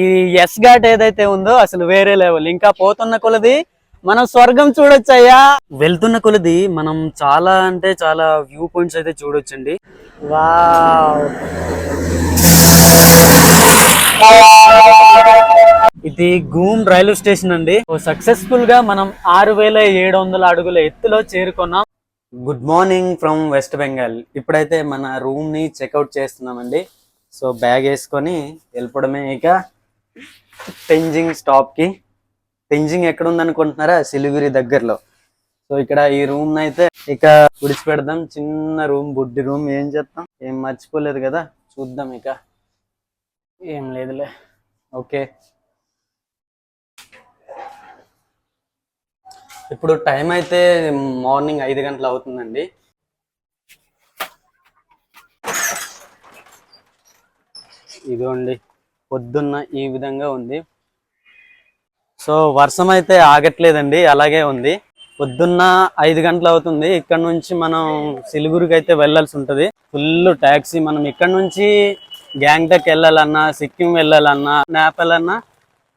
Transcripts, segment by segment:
ఈ ఎస్ ఘాట్ ఏదైతే ఉందో అసలు వేరే లెవెల్ ఇంకా పోతున్న కొలది మనం స్వర్గం చూడొచ్చయ్యా. వెళ్తున్న కొలది మనం చాలా అంటే చాలా వ్యూ పాయింట్స్ అయితే చూడొచ్చండి. వావ్. ఇది గూమ్ రైల్వే స్టేషన్ అండి. సక్సెస్ఫుల్గా మనం ఆరు వేల ఏడు వందల అడుగుల ఎత్తులో చేరుకున్నాం. Good morning from West Bengal. ఇప్పుడైతే మన రూమ్ని చెక్అవుట్ చేస్తున్నామండి. సో బ్యాగ్ వేసుకొని వెళ్ళిపోవడమే ఇక టెంజింగ్ స్టాప్కి. టెంజింగ్ ఎక్కడ ఉందనుకుంటున్నారా సిలిగురి దగ్గరలో. సో ఇక్కడ ఈ రూమ్ అయితే ఇక విడిచిపెడదాం. చిన్న రూమ్ బుడ్డి రూమ్ ఏం చేస్తాం ఏం మర్చిపోలేదు కదా? చూద్దాం ఇక. ఏం లేదులే. ఓకే. ఇప్పుడు టైం అయితే మార్నింగ్ ఐదు గంటలు అవుతుందండి. ఇదిగోండి పొద్దున్న ఈ విధంగా ఉంది. సో వర్షం అయితే ఆగట్లేదండి అలాగే ఉంది. పొద్దున్న ఐదు గంటలు అవుతుంది ఇక్కడ నుంచి మనం సిలిగురికి అయితే వెళ్ళాల్సి ఉంటుంది. ఫుల్ ట్యాక్సీ మనం ఇక్కడ నుంచి గ్యాంగ్టక్ వెళ్ళాలన్నా సిక్కిం వెళ్ళాలన్నా నేపాల్ అన్నా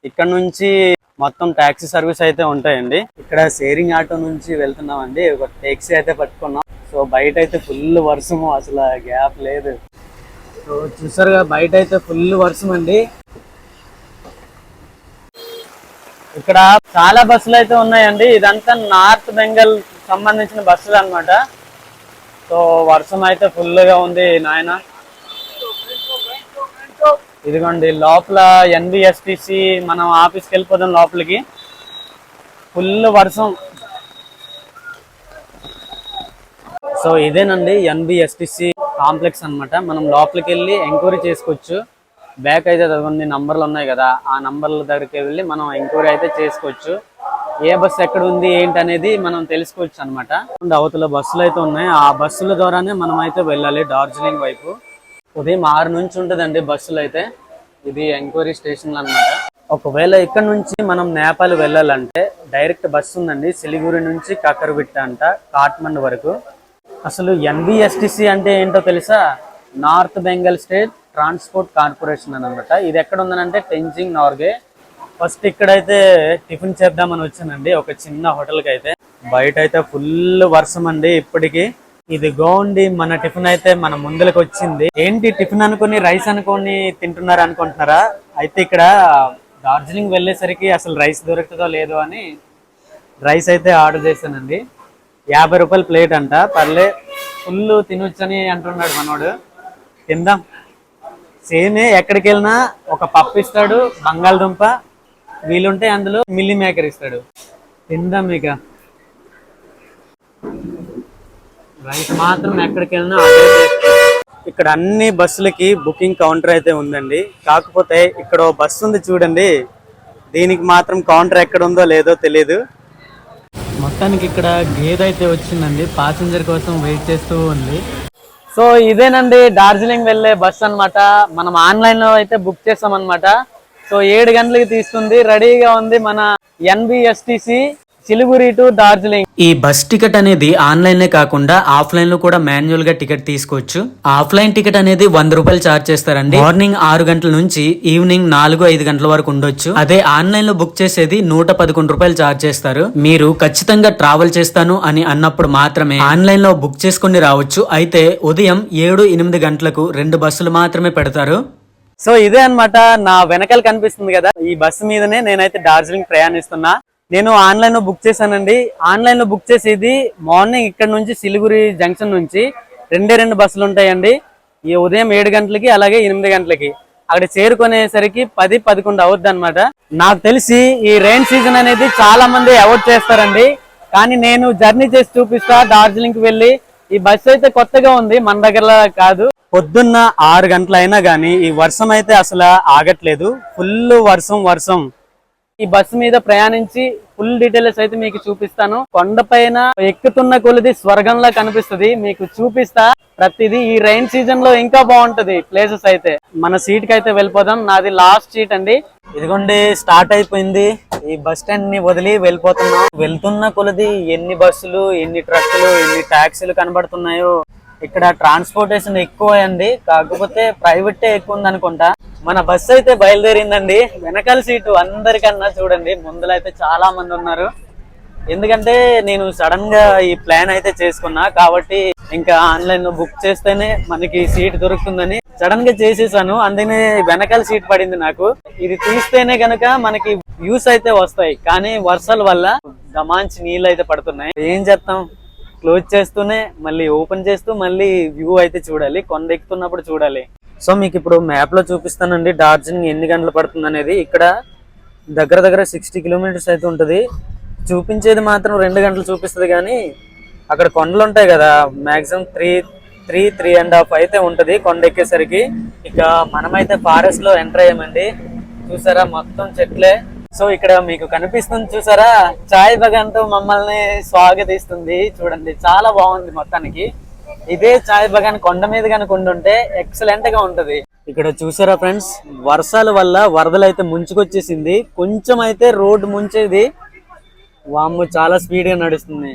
ఇక్కడ నుంచి మొత్తం ట్యాక్సీ సర్వీస్ అయితే ఉంటాయండి. ఇక్కడ షేరింగ్ ఆటో నుంచి వెళ్తున్నామండి ఒక ట్యాక్సీ అయితే పట్టుకున్నాం. సో బయట అయితే ఫుల్ వర్షము అసలు గ్యాప్ లేదు. సో చూసారుగా బయట అయితే ఫుల్ వర్షం అండి. ఇక్కడ చాలా బస్సులు అయితే ఉన్నాయండి. ఇదంతా నార్త్ బెంగాల్ సంబంధించిన బస్సులు అన్నమాట. సో వర్షం అయితే ఫుల్గా ఉంది నాయన. ఇదిగోండి లోపల ఎన్బిఎస్టిసి మనం ఆఫీస్కి వెళ్ళిపోదాం లోపలికి. ఫుల్ వర్షం. సో ఇదేనండి ఎన్బిఎస్టిసి కాంప్లెక్స్ అన్నమాట. మనం లోపలికి వెళ్ళి ఎంక్వైరీ చేసుకోవచ్చు. బ్యాక్ అయితే కొన్ని నంబర్లు ఉన్నాయి కదా ఆ నంబర్ల దగ్గరికి వెళ్ళి మనం ఎంక్వైరీ అయితే చేసుకోవచ్చు. ఏ బస్సు ఎక్కడ ఉంది ఏంటి అనేది మనం తెలుసుకోవచ్చు అనమాట అవతల బస్సులు అయితే ఉన్నాయి. ఆ బస్సుల ద్వారానే మనం అయితే వెళ్ళాలి డార్జిలింగ్ వైపు. ఉదయం ఆరు నుంచి ఉంటుందండి బస్సులు అయితే. ఇది ఎంక్వైరీ స్టేషన్ అన్నమాట. ఒకవేళ ఇక్కడ నుంచి మనం నేపాల్ వెళ్ళాలంటే డైరెక్ట్ బస్సు ఉందండి. సిలిగురి నుంచి కక్కరబిట్ట అంట కాట్మండ్ వరకు. అసలు ఎన్బిఎస్టిసి అంటే ఏంటో తెలుసా? North Bengal state transport corporation అనమాట. ఇది ఎక్కడ ఉందనంటే టెంజింగ్ నార్గే ఫస్ట్ ఇక్కడైతే టిఫిన్ చేద్దామని వచ్చానండి. ఒక చిన్న హోటల్కి అయితే బయట అయితే ఫుల్ వర్షం అండి ఇప్పటికీ. ఇది గోండి. మన టిఫిన్ అయితే మన ముందులకు వచ్చింది ఏంటి టిఫిన్ అనుకుని రైస్ అనుకొని తింటున్నారు అనుకుంటున్నారా? అయితే ఇక్కడ డార్జిలింగ్ వెళ్ళేసరికి అసలు రైస్ దొరుకుతుందో లేదో అని రైస్ అయితే ఆర్డర్ చేశానండి. యాభై రూపాయల ప్లేట్ అంట. పర్లే ఫుల్ తినొచ్చని అంటున్నాడు మనోడు. తిందాం. సేమ్ ఎక్కడికి వెళ్ళినా ఒక పప్పు ఇస్తాడు బంగాళదుంప వీలుంటే అందులో మిల్లీ మేకర్ ఇస్తాడు. తిందాం ఇక. రైస్ మాత్రం ఎక్కడికి వెళ్ళినా ఇక్కడ అన్ని బస్సులకి బుకింగ్ కౌంటర్ అయితే ఉందండి. కాకపోతే ఇక్కడ బస్సు ఉంది చూడండి. దీనికి మాత్రం కౌంటర్ ఎక్కడ ఉందో లేదో తెలియదు మొత్తానికి ఇక్కడ గేదె అయితే వచ్చిందండి. పాసింజర్ కోసం వెయిట్ చేస్తూ ఉంది. సో ఇదేనండి డార్జిలింగ్ వెళ్ళే బస్ అన్నమాట. మనం ఆన్లైన్లో అయితే బుక్ చేసాం అనమాట సో ఏడు గంటలకి తీస్తుంది. రెడీగా ఉంది మన ఎన్బిఎస్టిసి సిలిగురి టు డార్జిలింగ్. ఈ బస్ టికెట్ అనేది ఆన్లైన్ కాకుండా ఆఫ్లైన్లో కూడా మాన్యువల్గా టికెట్ తీసుకోవచ్చు. ఆఫ్లైన్ టికెట్ అనేది వంద రూపాయలు చార్జ్ చేస్తారండి. మార్నింగ్ ఆరు గంటల నుంచి ఈవినింగ్ నాలుగు ఐదు గంటల వరకు ఉండొచ్చు. అదే ఆన్లైన్లో బుక్ చేసేది నూట పదకొండు రూపాయలు చార్జ్ చేస్తారు. మీరు ఖచ్చితంగా ట్రావెల్ చేస్తాను అని అన్నప్పుడు మాత్రమే ఆన్లైన్లో బుక్ చేసుకుని రావచ్చు. అయితే ఉదయం ఏడు ఎనిమిది గంటలకు రెండు బస్సులు మాత్రమే పెడతారు. సో ఇదే అన్నమాట నా వెనకాల కనిపిస్తుంది కదా. ఈ బస్సు మీదనే నేనైతే డార్జిలింగ్ ప్రయాణిస్తున్నా. నేను ఆన్లైన్లో బుక్ చేశానండి. ఆన్లైన్లో బుక్ చేసేది మార్నింగ్ ఇక్కడ నుంచి సిలిగురి జంక్షన్ నుంచి రెండే రెండు బస్సులు ఉంటాయండి. ఈ ఉదయం ఏడు గంటలకి అలాగే ఎనిమిది గంటలకి. అక్కడ చేరుకునేసరికి పది పదకొండు అవుద్ది అనమాట నాకు తెలిసి ఈ రెయిన్ సీజన్ అనేది చాలా మంది అవాయిడ్ చేస్తారండి. కానీ నేను జర్నీ చేసి చూపిస్తా డార్జిలింగ్కి వెళ్ళి. ఈ బస్సు అయితే కొత్తగా ఉంది మన దగ్గర కాదు. పొద్దున్న ఆరు గంటల అయినా కానీ ఈ వర్షం అయితే అసలు ఆగట్లేదు. ఫుల్ వర్షం వర్షం. ఈ బస్సు మీద ప్రయాణించి ఫుల్ డీటెయిల్స్ అయితే మీకు చూపిస్తాను. కొండపైన ఎక్కుతున్న కొలిది స్వర్గంలా కనిపిస్తుంది. మీకు చూపిస్తా ప్రతిదీ ఈ రైన్ సీజన్లో ఇంకా బాగుంటది ప్లేసెస్ అయితే. మన సీట్కి అయితే వెళ్ళిపోదాం. నాది లాస్ట్ సీట్ అండి. ఇదిగోండి స్టార్ట్ అయిపోయింది. ఈ బస్ స్టాండ్ని వదిలి వెళ్ళిపోతున్నాం. వెళ్తున్న కొలది ఎన్ని బస్సులు ఎన్ని ట్రక్కులు ఎన్ని ట్యాక్సీలు కనబడుతున్నాయో. ఇక్కడ ట్రాన్స్పోర్టేషన్ ఎక్కువ అండి కాకపోతే ప్రైవేటే ఎక్కువ ఉంది అనుకుంటా మన బస్సు అయితే బయలుదేరిందండి. వెనకాల సీటు అందరికన్నా చూడండి ముందులో అయితే చాలా మంది ఉన్నారు. ఎందుకంటే నేను సడన్గా ఈ ప్లాన్ అయితే చేసుకున్నా కాబట్టి ఇంకా ఆన్లైన్లో బుక్ చేస్తేనే మనకి సీట్ దొరుకుతుందని సడన్గా చేసేసాను. అందుకనే వెనకాల సీట్ పడింది నాకు. ఇది తీస్తేనే గనక మనకి వ్యూస్ అయితే వస్తాయి కానీ వర్షాల వల్ల గమాంచి నీళ్ళు అయితే పడుతున్నాయి. ఏం చేస్తాం? క్లోజ్ చేస్తూనే మళ్ళీ ఓపెన్ చేస్తూ మళ్ళీ వ్యూ అయితే చూడాలి. కొండ ఎక్కుతున్నప్పుడు చూడాలి. సో మీకు ఇప్పుడు మ్యాప్లో చూపిస్తానండి. డార్జిలింగ్ ఎన్ని గంటలు పడుతుంది అనేది. ఇక్కడ దగ్గర దగ్గర సిక్స్టీ కిలోమీటర్స్ అయితే ఉంటుంది. చూపించేది మాత్రం రెండు గంటలు చూపిస్తుంది కానీ అక్కడ కొండలు ఉంటాయి కదా. Maximum three three three and half అయితే ఉంటుంది కొండ ఎక్కేసరికి. ఇక మనమైతే ఫారెస్ట్లో ఎంటర్ అయ్యామండి. చూసారా? మొత్తం చెట్లే. సో ఇక్కడ మీకు కనిపిస్తుంది చూసారా? చాయ్ బగాన్తో మమ్మల్ని స్వాగతిస్తుంది. చూడండి చాలా బాగుంది మొత్తానికి. ఇదే చాయ్ బగాన్ కొండ మీద కనుక ఉండుంటే ఎక్సలెంట్గా ఉంటది. ఇక్కడ చూసారా ఫ్రెండ్స్ వర్షాల వల్ల వరదలు అయితే ముంచుకొచ్చేసింది. కొంచెం అయితే రోడ్డు ముంచేది. వామ్ము చాలా స్పీడ్గా నడుస్తుంది.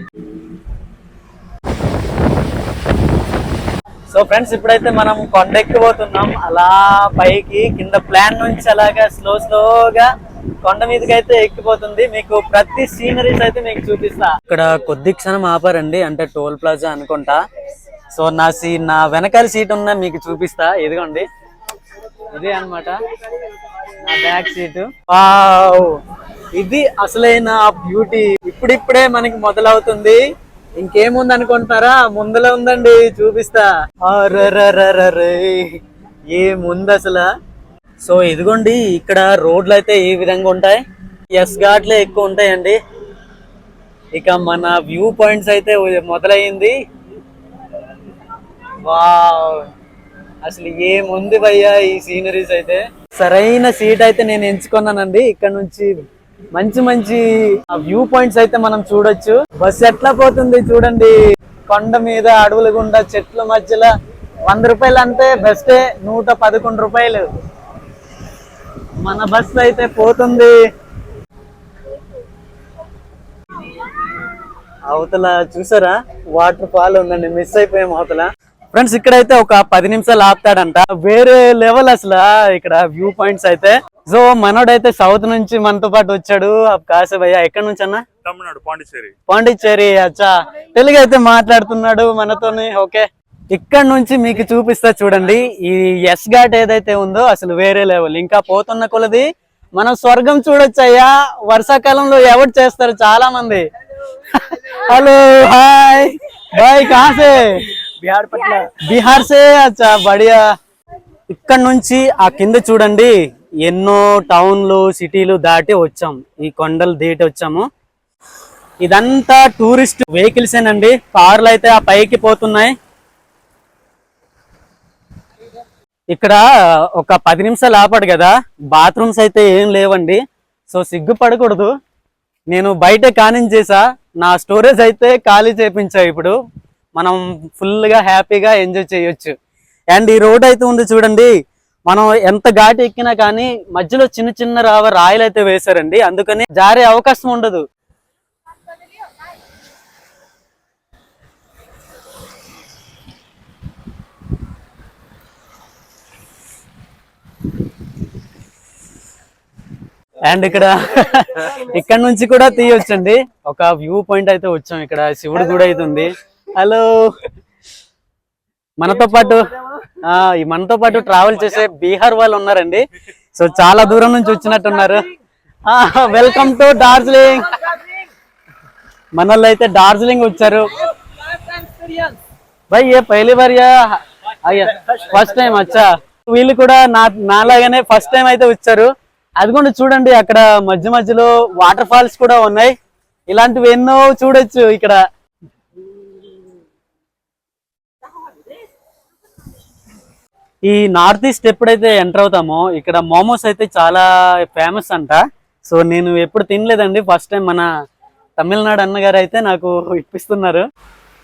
సో ఫ్రెండ్స్ ఇప్పుడైతే మనం కొండ ఎక్కిపోతున్నాం. అలా పైకి కింద ప్లాన్ నుంచి అలాగా స్లో స్లోగా కొండ మీదకి అయితే ఎక్కిపోతుంది. మీకు ప్రతి సీనరీస్ అయితే మీకు చూపిస్తా. ఇక్కడ కొద్ది క్షణం ఆపారండి. అంటే టోల్ ప్లాజా అనుకుంటా. సో నా సీ నా వెనకాల సీట్ ఉన్న మీకు చూపిస్తా. ఇదిగోండి. ఇదే అన్నమాట. నా బ్యాక్ సీటు. ఇది అసలైన బ్యూటీ. ఇప్పుడిప్పుడే మనకి మొదలవుతుంది. ఇంకేముంది అనుకుంటారా ముందులో ఉందండి. చూపిస్తా. అరెరెరెరెరె. ఏముంది అసలు? సో ఇదిగోండి ఇక్కడ రోడ్లు అయితే ఏ విధంగా ఉంటాయి. ఎస్ ఘాట్లే ఎక్కువ ఉంటాయండి. ఇక మన వ్యూ పాయింట్స్ అయితే మొదలైంది. వావ్. అసలు ఏముంది భయ్యా ఈ సీనరీస్ అయితే? సరైన సీట్ అయితే నేను ఎంచుకున్నానండి. ఇక్కడ నుంచి మంచి మంచి వ్యూ పాయింట్స్ అయితే మనం చూడొచ్చు. బస్ ఎట్లా పోతుంది చూడండి. కొండ మీద అడవుల గుండా చెట్ల మధ్యలో వంద రూపాయలు అంటే బెస్టే నూట పదకొండు రూపాయలు. మన బస్ అయితే పోతుంది. అవతల చూసారా? వాటర్ ఫాల్ ఉందండి మిస్ అయిపోయాం అవతల. ఫ్రెండ్స్ ఇక్కడైతే ఒక పది నిమిషాలు ఆపుతాడంట. వేరే లెవెల్ అసలు ఇక్కడ వ్యూ పాయింట్స్ అయితే. సో మనోడైతే సౌత్ నుంచి మనతో పాటు వచ్చాడు. కాసే భయ్య ఎక్కడి నుంచి అన్న? తమిళనాడు పాండిచ్చేరి. పాండిచ్చేరి అచ్చా. తెలుగు అయితే మాట్లాడుతున్నాడు మనతోని ఓకే. ఇక్కడ నుంచి మీకు చూపిస్తా చూడండి. ఈ ఎస్ ఘాట్ ఏదైతే ఉందో అసలు వేరే లెవెల్ ఇంకా పోతున్న కొలది మనం స్వర్గం చూడొచ్చయ్యా వర్షాకాలంలో ఎవరు చేస్తారు? చాలా మంది హలో హాయ్ బాయ్ కాసే. బిహార్ పట్ల బీహార్ సే అచ్చా బడియా. ఇక్కడ నుంచి ఆ కింద చూడండి ఎన్నో టౌన్లు సిటీలు దాటి వచ్చాం. ఈ కొండలు దాటి వచ్చాము. ఇదంతా టూరిస్ట్ వెహికల్స్ ఏనండి. కార్లు అయితే ఆ పైకి పోతున్నాయి. ఇక్కడ ఒక పది నిమిషాలు ఆపాడు కదా. బాత్రూమ్స్ అయితే ఏం లేవండి. సో సిగ్గుపడకూడదు. నేను బయట కానించేసా. నా స్టోరేజ్ అయితే ఖాళీ చేపించా ఇప్పుడు. మనం ఫుల్గా హ్యాపీగా ఎంజాయ్ చేయొచ్చు. అండ్ ఈ రోడ్ అయితే ఉంది చూడండి. మనం ఎంత ఘాటి ఎక్కినా కానీ మధ్యలో చిన్న చిన్న రావ రాయలు అయితే వేశారండి. అందుకని జారే అవకాశం ఉండదు. అండ్ ఇక్కడ ఇక్కడ నుంచి కూడా తీయొచ్చండి. ఒక వ్యూ పాయింట్ అయితే వచ్చాం. ఇక్కడ శివుడు గుడి అయితే ఉంది. హలో. మనతో పాటు మనతో పాటు ట్రావెల్ చేసే బీహార్ వాళ్ళు ఉన్నారండి. సో చాలా దూరం నుంచి వచ్చినట్టున్నారు. వెల్కమ్ టు డార్జిలింగ్ మనల్ని అయితే డార్జిలింగ్ వచ్చారు. భయ్ ఏ అయ్యా ఫస్ట్ టైం అచ్చా. వీళ్ళు కూడా నా నాలాగానే ఫస్ట్ టైం అయితే వచ్చారు. అది కూడా చూడండి అక్కడ మధ్య మధ్యలో వాటర్ ఫాల్స్ కూడా ఉన్నాయి. ఇలాంటివి ఎన్నో చూడొచ్చు ఇక్కడ. ఈ నార్త్ ఈస్ట్ ఎప్పుడైతే ఎంటర్ అవుతామో ఇక్కడ మోమోస్ అయితే చాలా ఫేమస్ అంట. సో నేను ఎప్పుడు తినలేదండి. ఫస్ట్ టైం మన తమిళనాడు అన్నగారు అయితే నాకు ఇప్పిస్తున్నారు.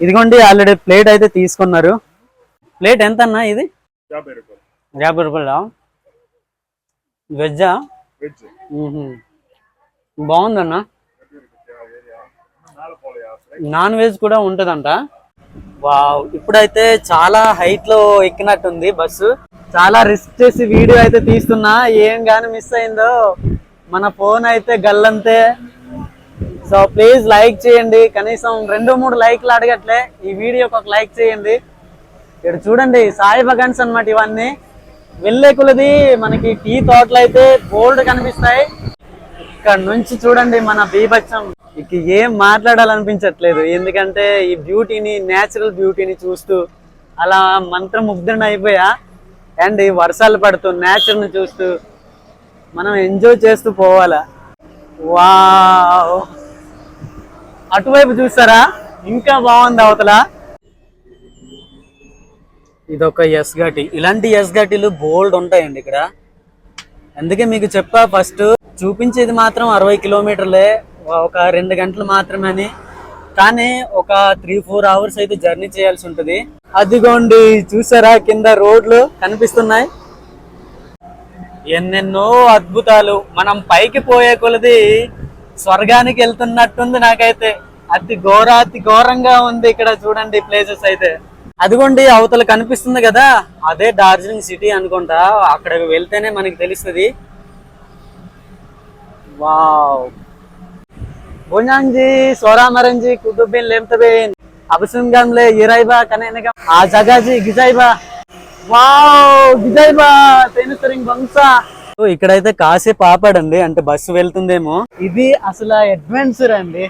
ఇదిగోండి ఆల్రెడీ ప్లేట్ అయితే తీసుకున్నారు. ప్లేట్ ఎంత అన్న ఇది? యాభై రూపాయలు. వెజ్జా? వెజ్. బాగుందన్న? నాన్ వెజ్ కూడా ఉంటదంట. వావ్. ఇప్పుడైతే చాలా హైట్లో ఎక్కినట్టుంది బస్సు చాలా రిస్క్ చేసి వీడియో అయితే తీస్తున్నా. ఏం గాని మిస్ అయిందో. మన ఫోన్ అయితే గల్లంతే. సో ప్లీజ్ లైక్ చేయండి. కనీసం రెండు మూడు లైక్లు అడగట్లే. ఈ వీడియోకి ఒక లైక్ చేయండి. ఇక్కడ చూడండి సాయి బగన్స్ అన్నమాట ఇవన్నీ. వెళ్ళే కొలది మనకి టీ తోటలు అయితే బోల్డ్ కనిపిస్తాయి. ఇక్కడ నుంచి చూడండి మన బీభత్సం. ఇక ఏం మాట్లాడాలనిపించట్లేదు. ఎందుకంటే ఈ బ్యూటీని నేచురల్ బ్యూటీని చూస్తూ అలా మంత్రముగ్ధుని అయిపోయా. అండ్ ఈ వర్షాలు పడుతూ నేచర్ని చూస్తూ మనం ఎంజాయ్ చేస్తూ పోవాలా. వావ్ అటువైపు చూసారా ఇంకా బాగుంది అవతల. ఇదొక ఎస్ ఘాటి ఇలాంటి ఎస్ ఘాటీలు బోల్డ్ ఉంటాయండి ఇక్కడ. అందుకే మీకు చెప్పా ఫస్ట్. చూపించేది మాత్రం అరవై కిలోమీటర్లే. ఒక రెండు గంటలు మాత్రమే అని కానీ ఒక త్రీ ఫోర్ అవర్స్ అయితే జర్నీ చేయాల్సి ఉంటుంది. అదిగోండి చూసారా? కింద రోడ్లు కనిపిస్తున్నాయి. ఎన్నెన్నో అద్భుతాలు. మనం పైకి పోయే కొలది స్వర్గానికి వెళ్తున్నట్టుంది నాకైతే. అతి ఘోర అతి ఘోరంగా ఉంది ఇక్కడ చూడండి ప్లేసెస్ అయితే. అదిగోండి అవతల కనిపిస్తుంది కదా? అదే డార్జిలింగ్ సిటీ అనుకుంటా. అక్కడికి వెళ్తేనే మనకి తెలుస్తుంది. వావ్ బోంజాంజీ సోరామరంజీ కుతుబిన్ లేమ్తబిన్ అబసుంగంలే ఇరైబా కనేనగా ఆ జగాజీ గిజైబా. వావ్ గిజైబా తేనుసరింగ్ బంసా సో ఇక్కడైతే కాసేపు ఆపాడండి అంటే బస్సు వెళ్తుందేమో. ఇది అసలు అడ్వెంచర్ అండి.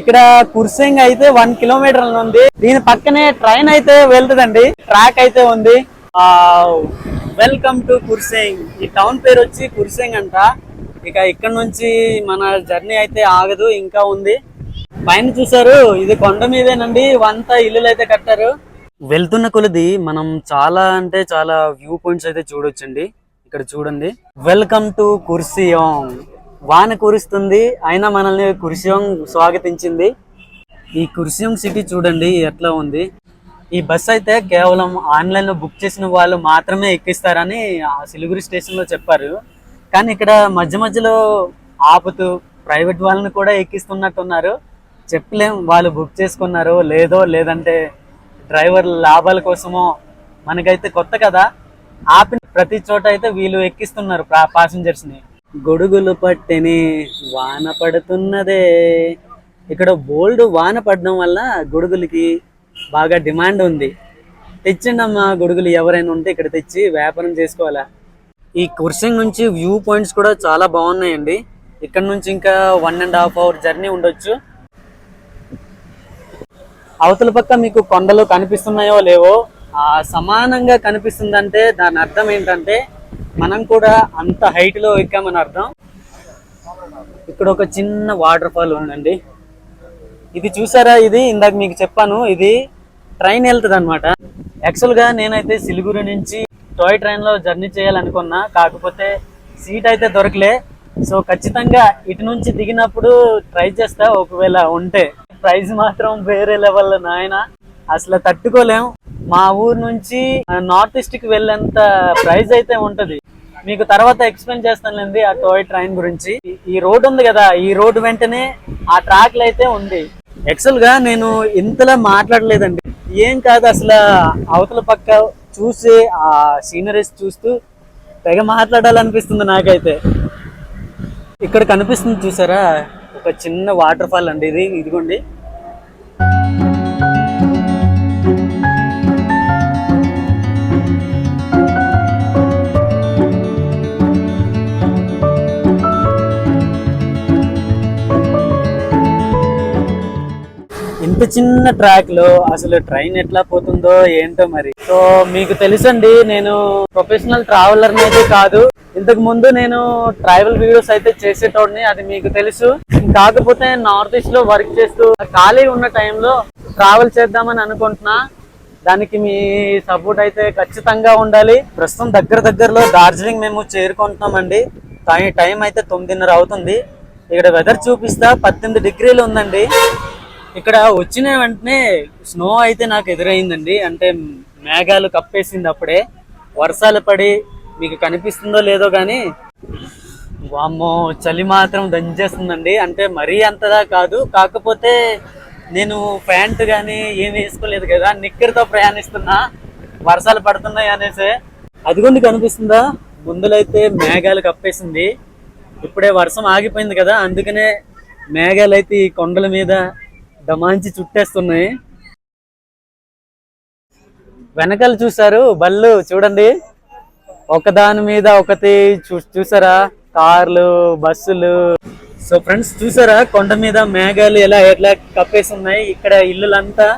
ఇక్కడ కుర్సింగ్ అయితే వన్ కిలోమీటర్ ఉంది దీని పక్కనే ట్రైన్ అయితే వెళ్తుందండి ట్రాక్ అయితే ఉంది. Welcome to Kurseong. ఈ టౌన్ పేరు వచ్చి కుర్సింగ్ అంట. ఇక ఇక్కడ నుంచి మన జర్నీ అయితే ఆగదు ఇంకా ఉంది. పైన చూసారు ఇది కొండ మీదేనండి వంత ఇల్లులు అయితే కట్టారు. వెళ్తున్న కొలది మనం చాలా అంటే చాలా వ్యూ పాయింట్స్ అయితే చూడొచ్చండి. ఇక్కడ చూడండి. వెల్కమ్ టు కుర్సియోంగ్ వాన కురుస్తుంది అయినా మనల్ని కుర్సియోంగ్ స్వాగతించింది. ఈ కుర్సియోంగ్ సిటీ చూడండి ఎట్లా ఉంది. ఈ బస్ అయితే కేవలం ఆన్లైన్లో బుక్ చేసిన వాళ్ళు మాత్రమే ఎక్కిస్తారని ఆ సిలిగురి స్టేషన్లో చెప్పారు. కానీ ఇక్కడ మధ్య మధ్యలో ఆపుతూ ప్రైవేట్ వాళ్ళని కూడా ఎక్కిస్తున్నట్టున్నారు. చెప్పలేం వాళ్ళు బుక్ చేసుకున్నారో లేదో లేదంటే డ్రైవర్ లాభాల కోసమో మనకైతే కొత్త కదా. ఆపిన ప్రతి చోట అయితే వీళ్ళు ఎక్కిస్తున్నారు పాసెంజర్స్ని. గొడుగులు పట్టిని వాన పడుతున్నదే. ఇక్కడ బోల్డ్ వాన పడడం వల్ల గొడుగులకి బాగా డిమాండ్ ఉంది. తెచ్చిండమ్మా గొడుగులు ఎవరైనా ఉంటే ఇక్కడ తెచ్చి వ్యాపారం చేసుకోవాలా? ఈ కుర్సింగ్ నుంచి వ్యూ పాయింట్స్ కూడా చాలా బాగున్నాయండి. ఇక్కడ నుంచి ఇంకా one and half hour journey ఉండొచ్చు. అవతల పక్క మీకు కొండలు కనిపిస్తున్నాయో లేవో ఆ సమానంగా కనిపిస్తుందంటే దాని అర్థం ఏంటంటే మనం కూడా అంత హైట్లో ఎక్కామని అర్థం. ఇక్కడ ఒక చిన్న వాటర్ ఫాల్ ఉందండి. ఇది చూసారా ఇది? ఇందాక మీకు చెప్పాను ఇది ట్రైన్ వెళ్తుంది అనమాట యాక్చువల్గా నేనైతే సిలిగురి నుంచి టాయ్ ట్రైన్లో జర్నీ చేయాలనుకున్నా కాకపోతే సీట్ అయితే దొరకలే. సో ఖచ్చితంగా ఇటు నుంచి దిగినప్పుడు ట్రై చేస్తా ఒకవేళ ఉంటే. ప్రైజ్ మాత్రం వేరే లెవెల్ నాయన. అసలు తట్టుకోలేం. మా ఊరు నుంచి నార్త్ ఈస్ట్కి వెళ్ళేంత ప్రైజ్ అయితే ఉంటది. మీకు తర్వాత ఎక్స్ప్లెయిన్ చేస్తానులేండి ఆ టాయ్ ట్రైన్ గురించి. ఈ- ఈ రోడ్ ఉంది కదా ఈ రోడ్ వెంటనే ఆ ట్రాక్లు అయితే ఉంది. యాక్చువల్గా నేను ఇంతలా మాట్లాడలేదండి. ఏం కాదు అసలు అవతల పక్క చూసే ఆ సీనరీస్ చూస్తూ తెగ మాట్లాడాలనిపిస్తుంది నాకైతే. ఇక్కడ కనిపిస్తుంది చూసారా? ఒక చిన్న వాటర్ ఫాల్ అండి ఇది. ఇదిగోండి. ఇంత చిన్న ట్రాక్లో అసలు ట్రైన్ ఎట్లా పోతుందో ఏంటో మరి. సో మీకు తెలుసండి నేను ప్రొఫెషనల్ ట్రావెలర్ అయితే కాదు. ఇంతకు ముందు నేను ట్రావెల్ వీడియోస్ అయితే చేసేటోడిని అది మీకు తెలుసు. కాకపోతే నార్త్ ఈస్ట్లో వర్క్ చేస్తూ ఖాళీ ఉన్న టైంలో ట్రావెల్ చేద్దామని అనుకుంటున్నా. దానికి మీ సపోర్ట్ అయితే ఖచ్చితంగా ఉండాలి. ప్రస్తుతం దగ్గర దగ్గరలో డార్జిలింగ్ మేము చేరుకుంటున్నామండి. టైం టైం అయితే తొమ్మిదిన్నర అవుతుంది. ఇక్కడ వెదర్ చూపిస్తా పద్దెనిమిది డిగ్రీలు ఉందండి. ఇక్కడ వచ్చిన వెంటనే స్నో అయితే నాకు ఎదురైందండి. అంటే మేఘాలు కప్పేసింది అప్పుడే. వర్షాలు పడి మీకు కనిపిస్తుందో లేదో కానీ వామ్మో చలి మాత్రం దంచేస్తుందండి. అంటే మరీ అంతదా కాదు. కాకపోతే నేను ప్యాంట్ కానీ ఏం వేసుకోలేదు కదా నిక్కర్తో ప్రయాణిస్తున్నా. వర్షాలు పడుతున్నాయి అనేసి. అదిగోండి కనిపిస్తుందా? ముందులైతే మేఘాలు కప్పేసింది. ఇప్పుడే వర్షం ఆగిపోయింది కదా అందుకనే మేఘాలు అయితే ఈ కొండల మీద డమాంచి చుట్టేస్తున్నాయి. వెనకాల చూసారు బళ్ళు చూడండి. ఒకదాని మీద ఒకటి చూ చూసారా? కార్లు బస్సులు. సో ఫ్రెండ్స్ చూసారా? కొండ మీద మేఘాలు ఎలా ఎట్లా కప్పేసి ఉన్నాయి ఇక్కడ ఇల్లులంతా.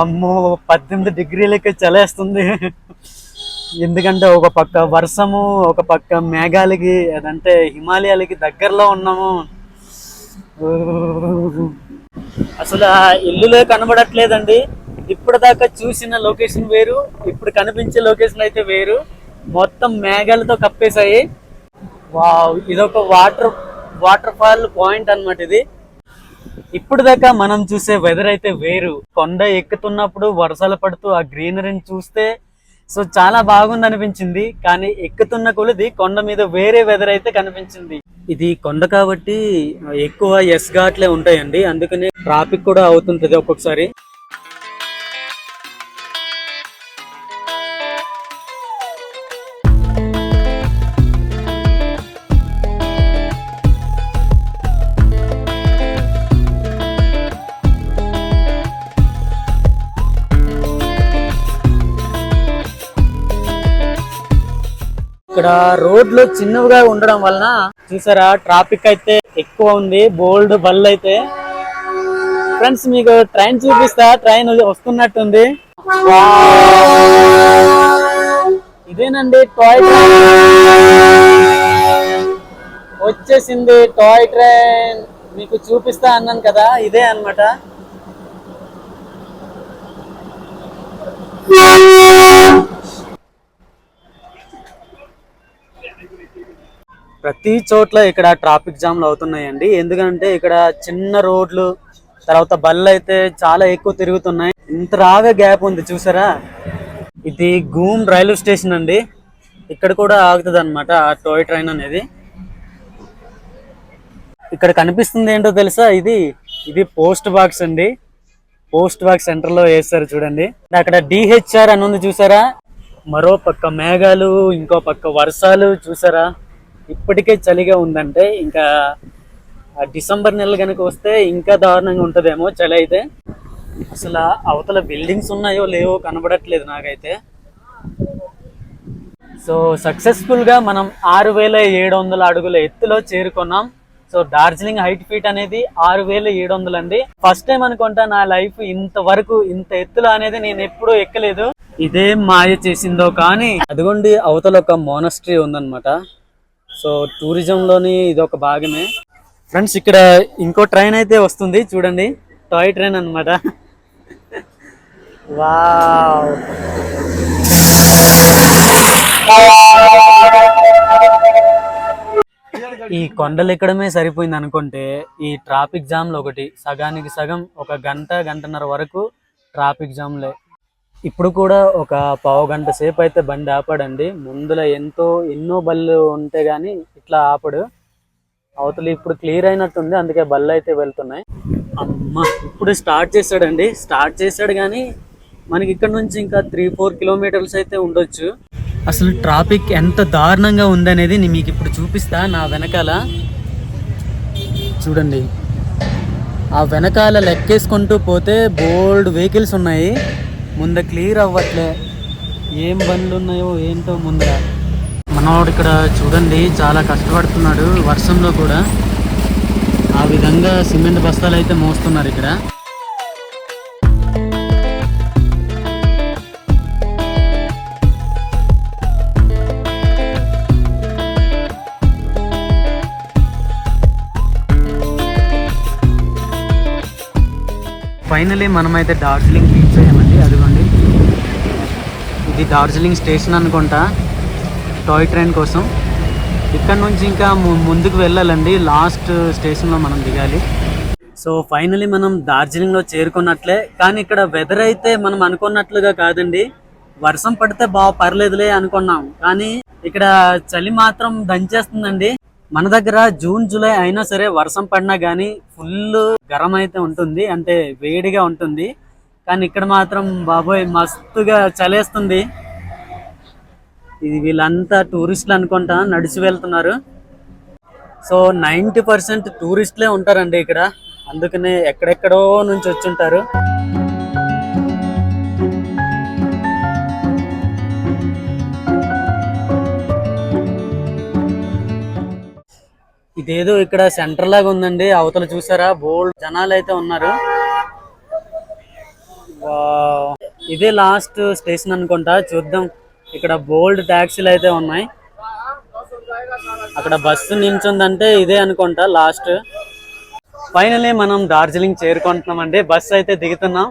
అమ్మో పద్దెనిమిది డిగ్రీలకి చలేస్తుంది. ఎందుకంటే ఒక పక్క వర్షము ఒక పక్క మేఘాలకి అదంటే హిమాలయాలకి దగ్గరలో ఉన్నాము. అసలు ఆ ఇల్లులే కనబడట్లేదండి. ఇప్పుడు దాకా చూసిన లొకేషన్ వేరు ఇప్పుడు కనిపించే లొకేషన్ అయితే వేరు. మొత్తం మేఘాలతో కప్పేశాయి. వావ్ ఇదొక వాటర్ వాటర్ ఫాల్ పాయింట్ అన్నమాట ఇది. ఇప్పుడు దాకా మనం చూసే వెదర్ అయితే వేరు. కొండ ఎక్కుతున్నప్పుడు వర్షాలు పడుతూ ఆ గ్రీనరీని చూస్తే సో చాలా బాగుంది అనిపించింది కానీ ఎక్కుతున్న కొలది కొండ మీద వేరే వెదర్ అయితే కనిపించింది. ఇది కొండ కాబట్టి ఎక్కువ ఎస్ ఘాట్లే ఉంటాయండి అందుకని ట్రాఫిక్ కూడా అవుతుంటది ఒక్కొక్కసారి. ఇక్కడ రోడ్లు చిన్నవిగా ఉండడం వలన చూసారా ట్రాఫిక్ అయితే ఎక్కువ ఉంది బోల్డ్ బళ్ళు అయితే. ఫ్రెండ్స్ మీకు ట్రైన్ చూపిస్తా ట్రైన్ వస్తున్నట్టుంది. ఇదేనండి టాయ్ ట్రైన్ వచ్చేసింది టాయ్ ట్రైన్ మీకు చూపిస్తా అన్నాను కదా ఇదే అన్నమాట. ప్రతి చోట్ల ఇక్కడ ట్రాఫిక్ జామ్లు అవుతున్నాయండి. ఎందుకంటే ఇక్కడ చిన్న రోడ్లు తర్వాత బళ్ళు అయితే చాలా ఎక్కువ తిరుగుతున్నాయి. ఇంత రాగా గ్యాప్ ఉంది చూసారా? ఇది గూమ్ రైల్వే స్టేషన్ అండి. ఇక్కడ కూడా ఆగుతుంది అనమాట టోయ్ ట్రైన్ అనేది. ఇక్కడ కనిపిస్తుంది ఏంటో తెలుసా? ఇది ఇది పోస్ట్ బాక్స్ అండి. పోస్ట్ బాక్స్ సెంటర్లో వేస్తారు చూడండి. అక్కడ డిహెచ్ఆర్ అని ఉంది చూసారా? మరో పక్క మేఘాలు ఇంకో పక్క వర్షాలు చూసారా? ఇప్పటికే చలిగా ఉందంటే ఇంకా డిసెంబర్ నెల కనుక వస్తే ఇంకా దారుణంగా ఉంటుందేమో చలి అయితే. అసలు అవతల బిల్డింగ్స్ ఉన్నాయో లేవో కనబడట్లేదు నాకైతే. సో సక్సెస్ఫుల్గా మనం ఆరు వేల ఏడు వందల అడుగుల ఎత్తులో చేరుకున్నాం. సో డార్జిలింగ్ హైట్ ఫీట్ అనేది ఆరు వేల ఏడు వందలు అండి. ఫస్ట్ టైం అనుకుంటా నా లైఫ్ ఇంతవరకు ఇంత ఎత్తులో అనేది నేను ఎప్పుడూ ఎక్కలేదు. ఇదేం మాయ చేసిందో కానీ అదిగోండి అవతల ఒక మోనస్ట్రీ ఉందన్నమాట. సో టూరిజం లోని ఇది ఒక భాగమే. ఫ్రెండ్స్ ఇక్కడ ఇంకో ట్రైన్ అయితే వస్తుంది. చూడండి టాయ్ ట్రైన్ అన్నమాట. వావ్. ఈ కొండలు ఎక్కడమే సరిపోయింది అనుకుంటే ఈ ట్రాఫిక్ జామ్లు ఒకటి సగానికి సగం ఒక గంట గంటన్నర వరకు ట్రాఫిక్ జామ్లే. ఇప్పుడు కూడా ఒక పావు గంట సేపు అయితే బండి ఆపాడండి. ముందుల ఎంతో ఎన్నో బళ్ళు ఉంటే గానీ ఇట్లా ఆపడు. అవతల ఇప్పుడు క్లియర్ అయినట్టుంది అందుకే బళ్ళు అయితే వెళ్తున్నాయి. అమ్మ ఇప్పుడు స్టార్ట్ చేశాడండి. స్టార్ట్ చేశాడు కానీ మనకి ఇక్కడ నుంచి ఇంకా త్రీ ఫోర్ కిలోమీటర్స్ అయితే ఉండొచ్చు. అసలు ట్రాఫిక్ ఎంత దారుణంగా ఉందనేది నేను మీకు ఇప్పుడు చూపిస్తా నా వెనకాల. చూడండి. ఆ వెనకాల లెక్కేసుకుంటూ పోతే బోల్డ్ వెహికల్స్ ఉన్నాయి. ముందు క్లియర్ అవ్వట్లే. ఏం బండ్లు ఉన్నాయో ఏంటో ముందర మనవాడు ఇక్కడ చూడండి చాలా కష్టపడుతున్నాడు వర్షంలో కూడా. ఆ విధంగా సిమెంట్ బస్తాలు అయితే మోస్తున్నారు ఇక్కడ. ఫైనలీ మనమైతే డార్జిలింగ్ రీచ్ అయ్యామండి అది ఇది డార్జిలింగ్ స్టేషన్ అనుకుంటా. టాయ్ ట్రైన్ కోసం. ఇక్కడ నుంచి ఇంకా ముందుకు వెళ్ళాలండి. లాస్ట్ స్టేషన్లో మనం దిగాలి. సో ఫైనలీ మనం డార్జిలింగ్లో చేరుకున్నట్లే. కానీ ఇక్కడ వెదర్ అయితే మనం అనుకున్నట్లుగా కాదండి. వర్షం పడితే బాగా పర్లేదులే అనుకున్నాం. కానీ ఇక్కడ చలి మాత్రం దంచేస్తుందండి. మన దగ్గర జూన్ జూలై అయినా సరే వర్షం పడినా కానీ ఫుల్ గరం అయితే ఉంటుంది. అంటే వేడిగా ఉంటుంది. కానీ ఇక్కడ మాత్రం బాబోయ్ మస్తుగా చలేస్తుంది. ఇది వీళ్ళంతా టూరిస్టులు అనుకుంటా నడిచి వెళ్తున్నారు. సో నైంటీ పర్సెంట్ టూరిస్టులే ఉంటారండి ఇక్కడ. అందుకనే ఎక్కడెక్కడో నుంచి వచ్చి ఉంటారు ఇదేదో ఇక్కడ సెంటర్ లాగా ఉందండి. అవతల చూసారా? బోల్డ్ జనాలు అయితే ఉన్నారు. ఇదే లాస్ట్ స్టేషన్ అనుకుంటా చూద్దాం. ఇక్కడ బోల్డ్ ట్యాక్సీలు అయితే ఉన్నాయి. అక్కడ బస్సు నిల్చుందంటే ఇదే అనుకుంటా లాస్ట్. ఫైనలీ మనం డార్జిలింగ్ చేరుకుంటున్నామండి. బస్సు అయితే దిగుతున్నాం.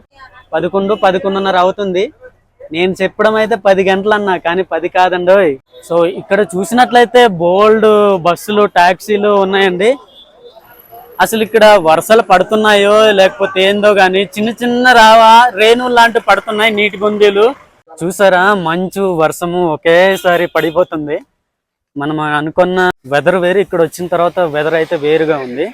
పదకొండు పదకొండున్నర అవుతుంది. నేను చెప్పడం అయితే పది గంటలు అన్నా కానీ పది కాదండి సో ఇక్కడ చూసినట్లయితే బోల్డ్ బస్సులు ట్యాక్సీలు ఉన్నాయండి. అసలు ఇక్కడ వర్షాలు పడుతున్నాయో లేకపోతే ఏందో గాని చిన్న చిన్న రావా రేణులు లాంటివి పడుతున్నాయి నీటి గుంజీలు చూసారా మంచు వర్షము ఒకేసారి పడిపోతుంది. మనం అనుకున్న వెదర్ వేరు ఇక్కడ వచ్చిన తర్వాత వెదర్ అయితే వేరుగా ఉంది.